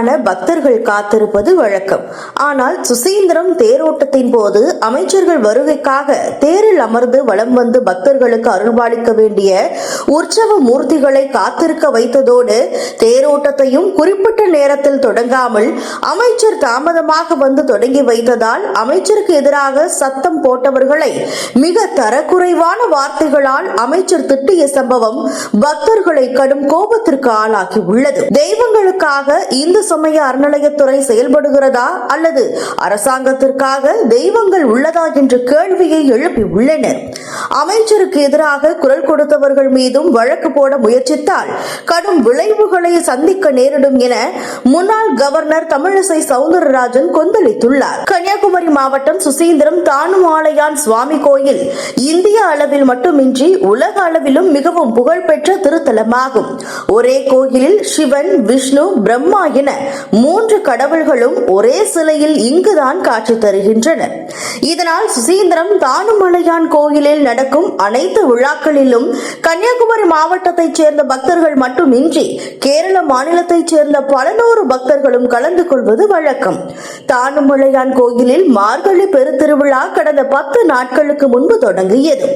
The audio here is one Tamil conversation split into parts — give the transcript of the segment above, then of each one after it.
காண பக்தர்கள் காத்திருப்பது வழக்கம். ஆனால் சுசீந்திரம் தேரோட்டத்தின் போது அமைச்சர்கள் வருகைக்காக தேரில் அமர்ந்து வலம் வந்து பக்தர்களுக்கு அருள்பாலிக்க வேண்டிய உற்சவ மூர்த்திகளை காத்திருக்க வைத்ததோடு தேரோட்டத்தையும் குறிப்பிட்ட நேரத்தில் தொடங்காமல் அமைச்சர் தாமதமாக வந்து தொடங்கி வைத்ததால் அமைச்சருக்கு எதிராக சத்தம் போட்டவர்களை மிக தரக்குறைவான வார்த்தைகளால் அமைச்சர் திட்டிய சம்பவம் பக்தர்களை கடும் கோபத்திற்கு ஆளாகி உள்ளது. தெய்வங்களுக்காக இந்து சமய அறநிலையத்துறை செயல்படுகிறதா அல்லது அரசாங்கத்திற்காக தெய்வங்கள் உள்ளதா என்ற கேள்வியை எழுப்பியுள்ளனர் அமைச்சருக்கு எதிராக குரல் கொடுத்தவர்கள் மீதும் வழக்கு போட முயற்சித்தால் கடும் விளைவுகளை சந்திக்க நேரிடும் என முன்னாள் கவர்னர் தமிழிசை சவுந்தரராஜன் கொந்தளித்துள்ளார். கன்னியாகுமரி மாவட்டம் சுசீந்திரம் தானுமாலையான் சுவாமி கோயில் இந்திய அளவில் மட்டுமின்றி உலக அளவிலும் மிகவும் புகழ்பெற்ற திருத்தலமாகும். ஒரே கோயிலில் சிவன் விஷ்ணு பிரம்மா என மூன்று கடவுள்களும் ஒரே சிலையில் இங்குதான் காட்சி தருகின்றனர் இதனால் சுசீந்திரம் தானுமலையான் கோயிலில் நடக்கும் அனைத்து விழாக்களிலும் கன்னியாகுமரி மாவட்டத்தைச் சேர்ந்த பக்தர்கள் மட்டுமின்றி கேரள மாநிலத்தைச் சேர்ந்த பல நூறு பக்தர்களும் கலந்து கொள்வது வழக்கம். தானுமலையான் கோயிலில் மார்கழி பெருத்திருவிழா கடந்த பத்து நாட்களுக்கு முன்பு தொடங்கியது.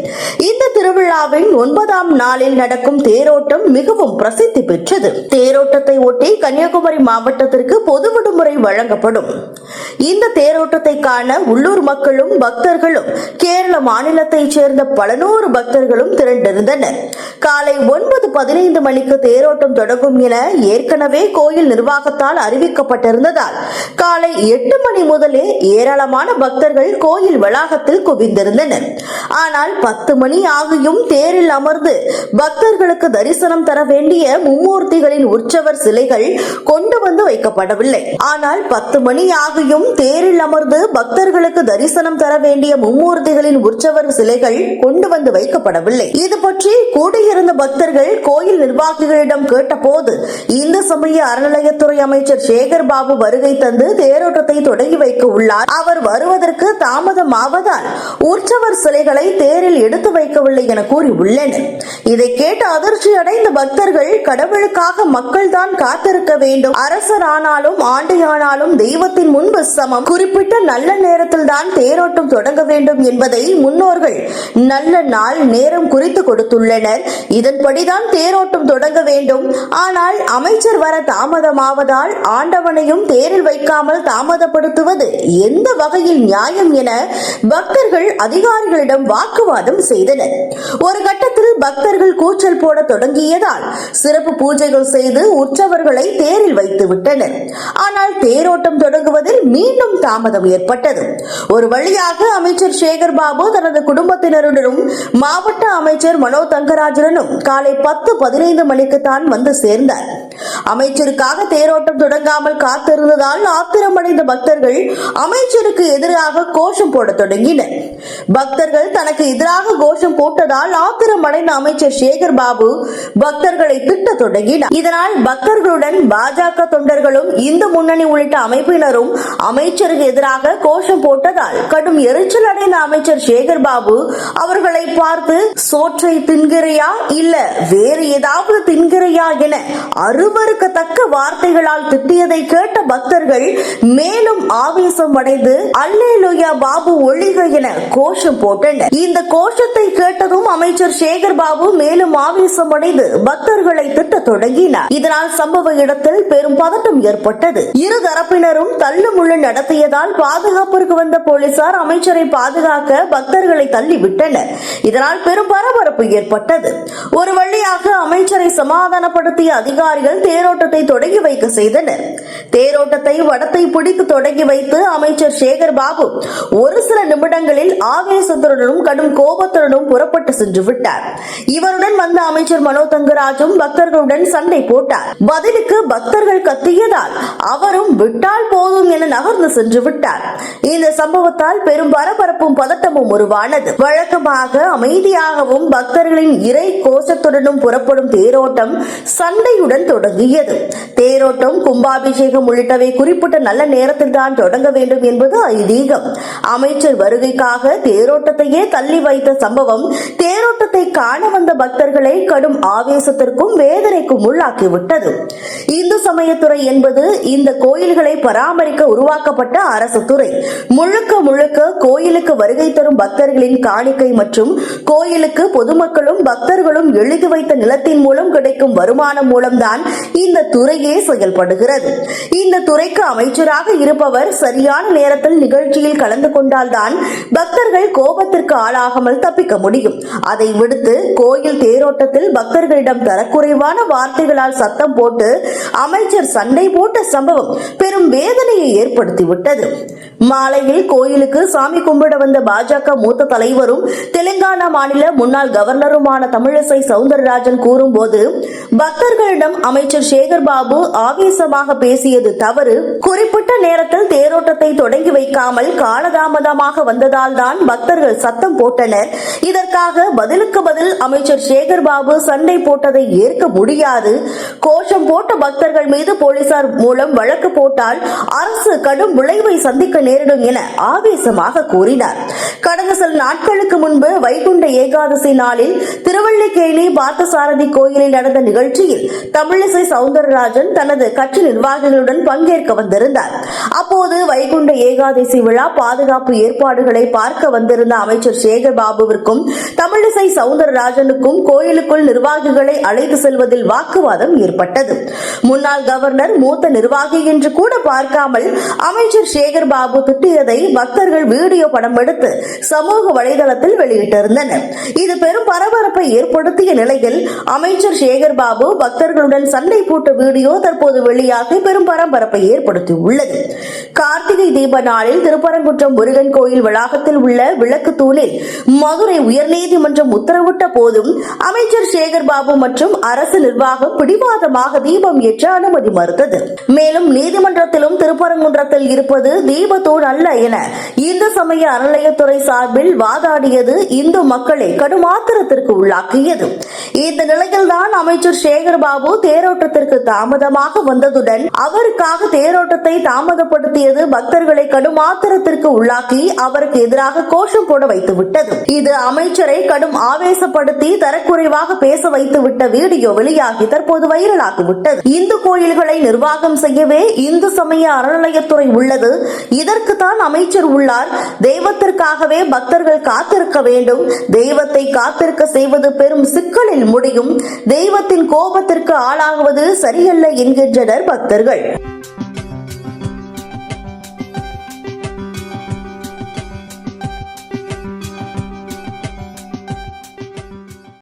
திருவிழாவின் ஒன்பதாம் நாளில் நடக்கும் தேரோட்டம் மிகவும் பிரசித்தி பெற்றது. தேரோட்டத்தை ஒட்டி கன்னியாகுமரி மாவட்டத்திற்கு பொது விடுமுறை வழங்கப்படும். இந்த தேரோட்டத்தை காண உள்ளூர் மக்களும் பக்தர்களும் கேரள மாநிலத்தைச் சேர்ந்த பல நூறு பக்தர்களும் திரண்டிருந்தனர். காலை ஒன்பது பதினைந்து மணிக்கு தேரோட்டம் தொடங்கும் என ஏற்கனவே கோயில் நிர்வாகத்தால் அறிவிக்கப்பட்டிருந்ததால் காலை எட்டு மணி முதலே ஏராளமான பக்தர்கள் கோயில் வளாகத்தில் குவிந்திருந்தனர். ஆனால் பத்து மணி ஆகும் ஆகியும் தேரில் அமர்ந்து பக்தர்களுக்கு தரிசனம் தர வேண்டிய மும்மூர்த்திகளின் உற்சவர் சிலைகள் கொண்டு வந்து வைக்கப்படவில்லை. ஆனால் பத்து மணி ஆகியும் தேரில் அமர்ந்து பக்தர்களுக்கு தரிசனம் தர வேண்டிய மும்மூர்த்திகளின் உற்சவர் சிலைகள் கொண்டு வந்து வைக்கப்படவில்லை. இது பற்றி கூடியிருந்த பக்தர்கள் கோயில் நிர்வாகிகளிடம் கேட்டபோது இந்து சமய அறநிலையத்துறை அமைச்சர் சேகர் பாபு வருகை தந்து தேரோட்டத்தை தொடங்கி வைக்க உள்ளார். அவர் வருவதற்கு தாமதமாவதால் உற்சவர் சிலைகளை தேரில் எடுத்து வைக்கவில்லை கொள்ளவில்லை என கூறி உள்ளனர் இதை கேட்டு அதிர்ச்சி அடைந்த பக்தர்கள் கடவுளுக்காக மக்கள் தான் காத்திருக்க வேண்டும். அரசர் ஆனாலும் ஆண்டை தெய்வத்தின் முன்பு சமம். குறிப்பிட்ட நல்ல நேரத்தில் தான் தேரோட்டம் தொடங்க வேண்டும் என்பதை முன்னோர்கள் நல்ல நாள் நேரம் குறித்து கொடுத்துள்ளனர். இதன்படிதான் தேரோட்டம் தொடங்க வேண்டும். ஆனால் அமைச்சர் வர தாமதமாவதால் ஆண்டவனையும் தேரில் வைக்காமல் தாமதப்படுத்துவது எந்த வகையில் நியாயம் என பக்தர்கள் அதிகாரிகளிடம் வாக்குவாதம் செய்தனர். ஒரு கட்டத்தில் பக்தர்கள் கூச்சல் போட தொடங்கியதால் சிறப்பு பூஜைகள் செய்து உற்சவர்களை தேரில் வைத்து விட்டனர். ஆனால் தேரோட்டம் தொடங்குவதில் மீண்டும் தாமதம் ஏற்பட்டது. ஒரு வழியாக அமைச்சர் சேகர் பாபு தனது குடும்பத்தினருடனும் மாவட்ட அமைச்சர் மனோ தங்கராஜனும் காலை பத்து பதினைந்து மணிக்கு தான் வந்து சேர்ந்தார். அமைச்சருக்காக தேரோட்டம் தொடங்காமல் காத்திருந்ததால் ஆத்திரமடைந்த பக்தர்கள் அமைச்சருக்கு எதிராக கோஷம் போட தொடங்கினர். பக்தர்கள் தனக்கு எதிராக கோஷம் போட்டதால் ஆத்திரமடைந்த அமைச்சர் சேகர் பாபு பக்தர்களை திட்ட தொடங்கினார். இதனால் பக்தர்களுடன் பாஜக தொண்டர்களும் இந்து முன்னணி உள்ளிட்ட அமைப்பினரும் அமைச்சருக்கு எதிராக கோஷம் போட்டதால் கடும் எரிச்சல் அடைந்த அமைச்சர் சேகர் பாபு அவர்களை பார்த்து சோற்றை தின்கிறையா இல்ல வேறு ஏதாவது தின்கிறையா என அரு அருவருக்கத்தக்க வார்த்தைகளால் திட்டியதை கேட்ட பக்தர்கள் மேலும் ஆவேசம் அடைந்து அல்லேலுயா பாபு ஒழிக என கோஷம் போட்டனர். இந்த கோஷத்தை கேட்டதும் அமைச்சர் சேகர் பாபு மேலும் ஆவேசம் அடைந்து பக்தர்களை திட்ட தொடங்கினார். இதனால் சம்பவ இடத்தில் பெரும் பதட்டம் ஏற்பட்டது. இரு தரப்பினரும் தள்ளுமுள்ளு நடத்தியதால் பாதுகாப்பிற்கு வந்த போலீசார் அமைச்சரை பாதுகாக்க பக்தர்களை தள்ளிவிட்டனர். இதனால் பெரும் பரபரப்பு ஏற்பட்டது. ஒரு வழியாக அமைச்சரை சமாதானப்படுத்திய அதிகாரிகள் வீரர்கள் தேரோட்டத்தை தொடங்கி வைக்க செய்தனர். தேரோட்டத்தை வடத்தை பிடித்து தொடங்கி வைத்து அமைச்சர் சேகர் பாபு ஒரு சில நிமிடங்களில் ஆவேசத்துடனும் கடும் கோபத்துடனும் புறப்பட்டு சென்று விட்டார். இவருடன் வந்த அமைச்சர் மனோ தங்கராஜும் பக்தர்களுடன் சண்டை போட்டார். பதிலுக்கு பக்தர்கள் கத்தியதால் அவரும் விட்டால் போதும் என நகர்ந்து சென்று விட்டார். இந்த சம்பவத்தால் பெரும் பரபரப்பும் பதட்டமும் உருவானது. வழக்கமாக அமைதியாகவும் பக்தர்களின் இறை கோஷத்துடனும் புறப்படும் தேரோட்டம் சண்டையுடன் தொடர் தொடங்கியது. தேரோட்டம் கும்பாபிஷேகம் உள்ளிட்டவை குறிப்பிட்ட நல்ல நேரத்தில் தான் தொடங்க வேண்டும் என்பது ஐதீகம். அமைச்சர் வருகைக்காக தேரோட்டத்தையே தள்ளி வைத்த சம்பவம் தேரோட்டத்தை காண வந்த பக்தர்களை கடும் ஆவேசத்திற்கும் வேதனைக்கும் உள்ளாக்கிவிட்டது. இந்து சமயத்துறை என்பது இந்த கோயில்களை பராமரிக்க உருவாக்கப்பட்ட அரசு துறை. முழுக்க முழுக்க கோயிலுக்கு வருகை தரும் பக்தர்களின் காணிக்கை மற்றும் கோயிலுக்கு பொதுமக்களும் பக்தர்களும் எழுதி வைத்த நிலத்தின் மூலம் கிடைக்கும் வருமானம் மூலம்தான் இந்த துறையே செயல்படுகிறது. இந்த துறைக்கு அமைச்சராக இருப்பவர் சரியான நேரத்தில் நிகழ்ச்சியில் கலந்து கொண்டால்தான் பக்தர்கள் கோபத்திற்கு ஆளாகாமல் தப்பிக்க முடியும். அதை விடுத்து கோயில் தேரோட்டத்தில் பக்தர்களிடம் தரக்குறைவான வார்த்தைகளால் சத்தம் போட்டு அமைச்சர் சண்டை போட்ட சம்பவம் பெரும் வேதனையை ஏற்படுத்திவிட்டது. மாலையில் கோயிலுக்கு சாமி கும்பிட வந்த பாஜக மூத்த தலைவரும் தெலுங்கானா மாநில முன்னாள் கவர்னருமான தமிழிசை சவுந்தரராஜன் கூறும்போது பக்தர்களிடம் அமை அமைச்சர் சேகர் பாபு ஆவேசமாக பேசியது தவறு. குறிப்பிட்ட நேரத்தில் தேரோட்டத்தை தொடங்கி வைக்காமல் காலதாமதமாக வந்ததால் தான் பக்தர்கள் சத்தம் போட்டனர். இதற்காக பதிலுக்கு பதில் அமைச்சர் சேகர்பாபு சண்டை போட்டதை ஏற்க முடியாது. கோஷம் போட்ட பக்தர்கள் மீது போலீசார் மூலம் வழக்கு போட்டால் அரசு கடும் விளைவை சந்திக்க நேரிடும் என ஆவேசமாக கூறினார். கடந்த சில நாட்களுக்கு முன்பு வைகுண்ட ஏகாதசி நாளில் திருவள்ளிக்கேணி பார்த்தசாரதி கோயிலில் நடந்த நிகழ்ச்சியில் தமிழிசை சவுந்தரராஜன் தனது கட்சி நிர்வாகிகளுடன் பங்கேற்க வந்திருந்தார். அப்போது வைகுண்ட ஏகாதசி விழா பாதுகாப்பு ஏற்பாடுகளை பார்க்க வந்திருந்த அமைச்சர் சேகர் பாபுவிற்கும் தமிழிசை சவுந்தரராஜனுக்கும் கோயிலுக்குள் நிர்வாகிகளை அழைத்து செல்வதில் வாக்குவாதம் ஏற்பட்டது. ஏற்பட்டது முன்னாள் கவர்னர் மூத்த நிர்வாகி என்று கூட பார்க்காமல் அமைச்சர் சேகர் பாபு திட்டியதை பக்தர்கள் வீடியோ படம் எடுத்து சமூக வலைதளத்தில் வெளியிட்டிருந்தனர். இது பெரும் பரபரப்பை ஏற்படுத்திய நிலையில் அமைச்சர் சேகர் பாபு பக்தர்களுடன் சண்டை போட்ட வீடியோ தற்போது வெளியாகி பெரும் பரபரப்பை ஏற்படுத்தியுள்ளது. கார்த்திகை தீப நாளில் திருப்பரங்குன்றம் முருகன் கோயில் வளாகத்தில் உள்ள விளக்கு தூணில் மதுரை உயர்நீதிமன்றம் உத்தரவிட்ட போதும் அமைச்சர் சேகர் பாபு மற்றும் அரசு நிர்வாகம் பிடிவாத பிடிவாதமாக தீபம் ஏற்ற அனுமதி மறுத்தது. மேலும் நீதிமன்றத்திலும் திருப்பரங்குன்றத்தில் இருப்பது தீபத்தூள் அல்ல என இந்து சமய அறநிலையத்துறை சார்பில் வாதாடியது இந்து மக்களை கடும் ஆத்திரத்திற்கு உள்ளாக்கியது. இந்த நிலையில்தான் அமைச்சர் சேகர்பாபு தேரோட்டத்திற்கு தாமதமாக வந்ததுடன் அவருக்காக தேரோட்டத்தை தாமதப்படுத்தியது பக்தர்களை கடும் ஆத்திரத்திற்கு உள்ளாக்கி அவருக்கு எதிராக கோஷம் போட வைத்துவிட்டது. இது அமைச்சரை கடும் ஆவேசப்படுத்தி தரக்குறைவாக பேச வைத்துவிட்ட வீடியோ வெளியாகி தற்போது வைரலாகிவிட்டது. இந்து கோயில்களை நிர்வாகம் செய்யவே இந்து சமய அறநிலையத்துறை உள்ளது. இதற்கு தான் அமைச்சர் உள்ளார். தெய்வத்திற்காகவே பக்தர்கள் காத்திருக்க வேண்டும். தெய்வத்தை காத்திருக்க செய்வது பெரும் சிக்கலில் முடியும். தெய்வத்தின் கோபத்திற்கு ஆளாகுவது சரியல்ல என்கின்றனர் பக்தர்கள்.